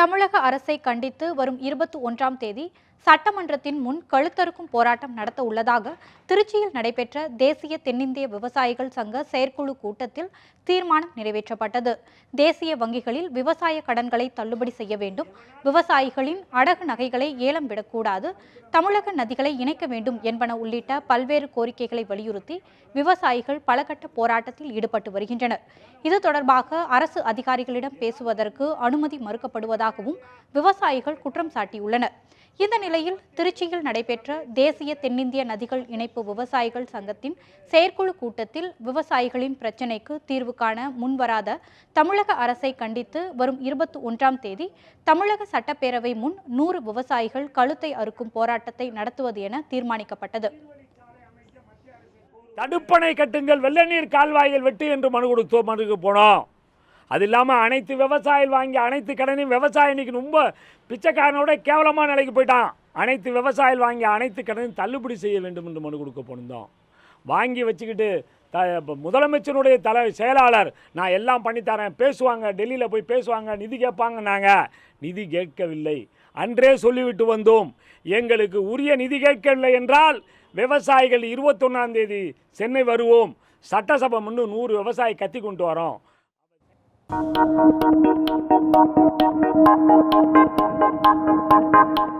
தமிழக அரசை கண்டித்து வரும் இருபத்தி ஒன்றாம் தேதி சட்டமன்றத்தின் முன் கழுத்தறுக்கும் போராட்டம் நடத்த உள்ளதாக திருச்சியில் நடைபெற்ற தேசிய தென்னிந்திய விவசாயிகள் சங்க செயற்குழு கூட்டத்தில் தீர்மானம் நிறைவேற்றப்பட்டது. தேசிய வங்கிகளில் விவசாய கடன்களை தள்ளுபடி செய்ய வேண்டும். விவசாயிகளின் அடகு நகைகளை ஏலம் விடக்கூடாது. தமிழக நதிகளை இணைக்க வேண்டும் என்பன உள்ளிட்ட பல்வேறு கோரிக்கைகளை வலியுறுத்தி விவசாயிகள் பலகட்ட போராட்டத்தில் ஈடுபட்டு வருகின்றனர். இது தொடர்பாக அரசு அதிகாரிகளிடம் பேசுவதற்கு அனுமதி இருப்பதாகவும் விவசாயிகள் குற்றம் சாட்டியுள்ளனர். இந்த நிலையில் திருச்சியில் நடைபெற்ற தேசிய தென்னிந்திய நதிகள் இணைப்பு விவசாயிகள் சங்கத்தின் செயற்குழு கூட்டத்தில் விவசாயிகளின் பிரச்சினைக்கு தீர்வு காண முன்வராத தமிழக அரசை கண்டித்து வரும் இருபத்தி ஒன்றாம் தேதி தமிழக சட்டப்பேரவை முன் நூறு விவசாயிகள் கழுத்தை அறுக்கும் போராட்டத்தை நடத்துவது என தீர்மானிக்கப்பட்டது. தடுப்பணை கட்டுங்கள் வெள்ள நீர் கால்வாயில் வெட்டு என்று மனு கொடுத்தோம் மனுக்கு போனோம். அது இல்லாமல் அனைத்து விவசாயிகள் வாங்கி அனைத்து கடனையும் விவசாயம் இன்னைக்கு ரொம்ப பிச்சைக்காரனோட கேவலமான நிலைக்கு போயிட்டான். அனைத்து விவசாயிகள் வாங்கி அனைத்து கடனையும் தள்ளுபடி செய்ய வேண்டும் என்று மனு கொடுக்க போனிருந்தோம் வாங்கி வச்சுக்கிட்டு த முதலமைச்சருடைய தலை செயலாளர் நான் எல்லாம் பண்ணித்தரேன் பேசுவாங்க டெல்லியில் போய் பேசுவாங்க நிதி கேட்பாங்க நாங்கள் நிதி கேட்கவில்லை. அன்றே சொல்லிவிட்டு வந்தோம். எங்களுக்கு உரிய நிதி கேட்கவில்லை என்றால் விவசாயிகள் இருபத்தொன்னாம் தேதி சென்னை வருவோம். சட்டசபை முன்னு நூறு விவசாயி கத்தி கொண்டு வரோம். Thank you.